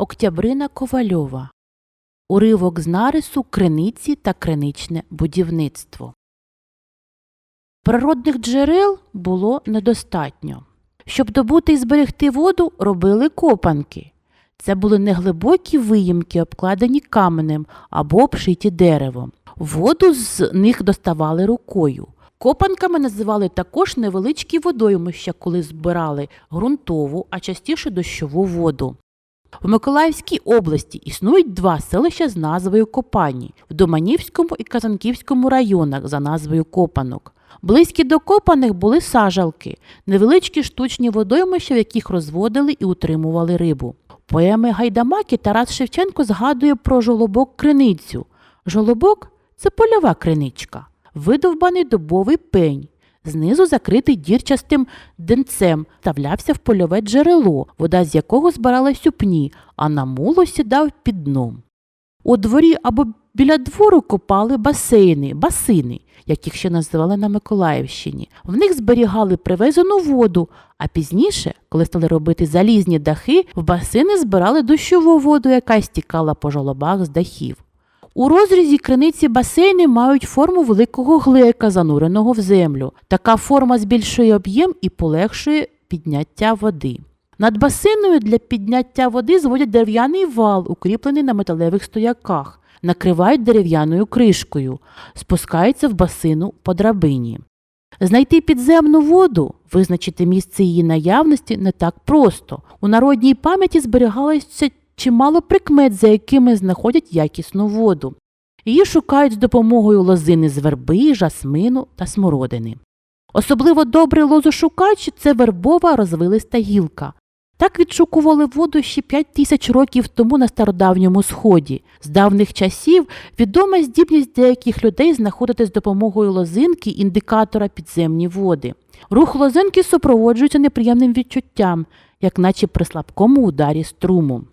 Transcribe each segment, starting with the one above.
Октябрина Ковальова. Уривок з нарису Криниці та криничне будівництво. Природних джерел було недостатньо. Щоб добути і зберегти воду, робили копанки. Це були неглибокі виїмки, обкладені каменем або обшиті деревом. Воду з них доставали рукою. Копанками називали також невеличкі водоймища, коли збирали ґрунтову, а частіше дощову воду. В Миколаївській області існують два селища з назвою Копані в Доманівському і Казанківському районах за назвою Копанок. Близькі до копаних були сажалки, невеличкі штучні водоймища, в яких розводили і утримували рибу. Поеми Гайдамаки Тарас Шевченко згадує про жолобок криницю. Жолобок це польова криничка, видовбаний дубовий пень. Знизу закритий дірчастим денцем, ставлявся в польове джерело, вода з якого збиралась у пні, а на муло сідав під дном. У дворі або біля двору копали басейни, басини, яких ще називали на Миколаївщині. В них зберігали привезену воду, а пізніше, коли стали робити залізні дахи, в басини збирали дощову воду, яка стікала по жолобах з дахів. У розрізі криниці басейни мають форму великого глека, зануреного в землю. Така форма збільшує об'єм і полегшує підняття води. Над басиною для підняття води зводять дерев'яний вал, укріплений на металевих стояках, накривають дерев'яною кришкою, спускаються в басину по драбині. Знайти підземну воду, визначити місце її наявності не так просто. У народній пам'яті зберігалося чимало прикмет, за якими знаходять якісну воду. Її шукають з допомогою лозини з верби, жасмину та смородини. Особливо добрий лозошукач це вербова розвилиста гілка. Так відшукували воду ще 5 тисяч років тому на стародавньому сході. З давних часів відома здібність деяких людей знаходити з допомогою лозинки індикатора підземні води. Рух лозинки супроводжується неприємним відчуттям, як наче при слабкому ударі струму.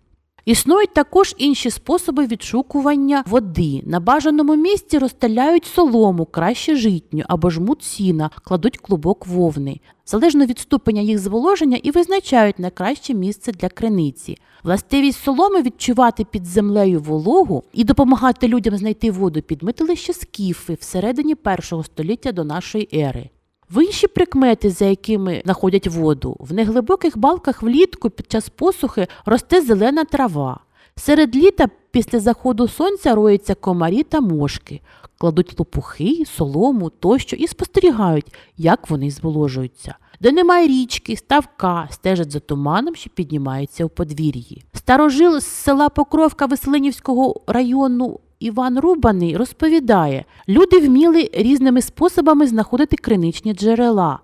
Існують також інші способи відшукування води. На бажаному місці розстеляють солому, краще житню або жмут сіна, кладуть клубок вовни. Залежно від ступеня їх зволоження і визначають найкраще місце для криниці. Властивість соломи відчувати під землею вологу і допомагати людям знайти воду підмітили ще скіфи всередині першого століття до нашої ери. В інші прикмети, за якими знаходять воду, в неглибоких балках влітку під час посухи росте зелена трава. Серед літа після заходу сонця роються комарі та мошки, кладуть лопухи, солому тощо і спостерігають, як вони зволожуються. Де немає річки, ставка, стежать за туманом, що піднімається у подвір'ї. Старожил з села Покровка Веселинівського району Іван Рубаний розповідає, люди вміли різними способами знаходити криничні джерела.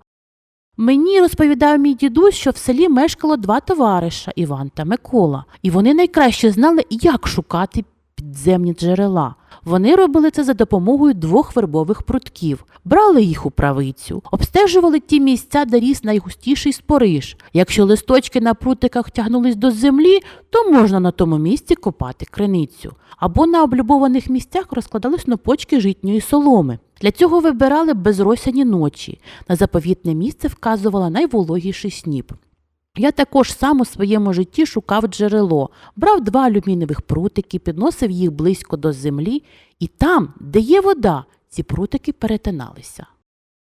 Мені розповідав мій дідусь, що в селі мешкало два товариша Іван та Микола, і вони найкраще знали, як шукати підземні джерела. Вони робили це за допомогою двох вербових прутків, брали їх у правицю, обстежували ті місця, де ріс найгустіший спориш. Якщо листочки на прутиках тягнулись до землі, то можна на тому місці копати криницю. Або на облюбованих місцях розкладали снопочки житньої соломи. Для цього вибирали безросяні ночі. На заповітне місце вказувала найвологіший сніп. Я також сам у своєму житті шукав джерело, брав два алюмінієвих прутики, підносив їх близько до землі, і там, де є вода, ці прутики перетиналися.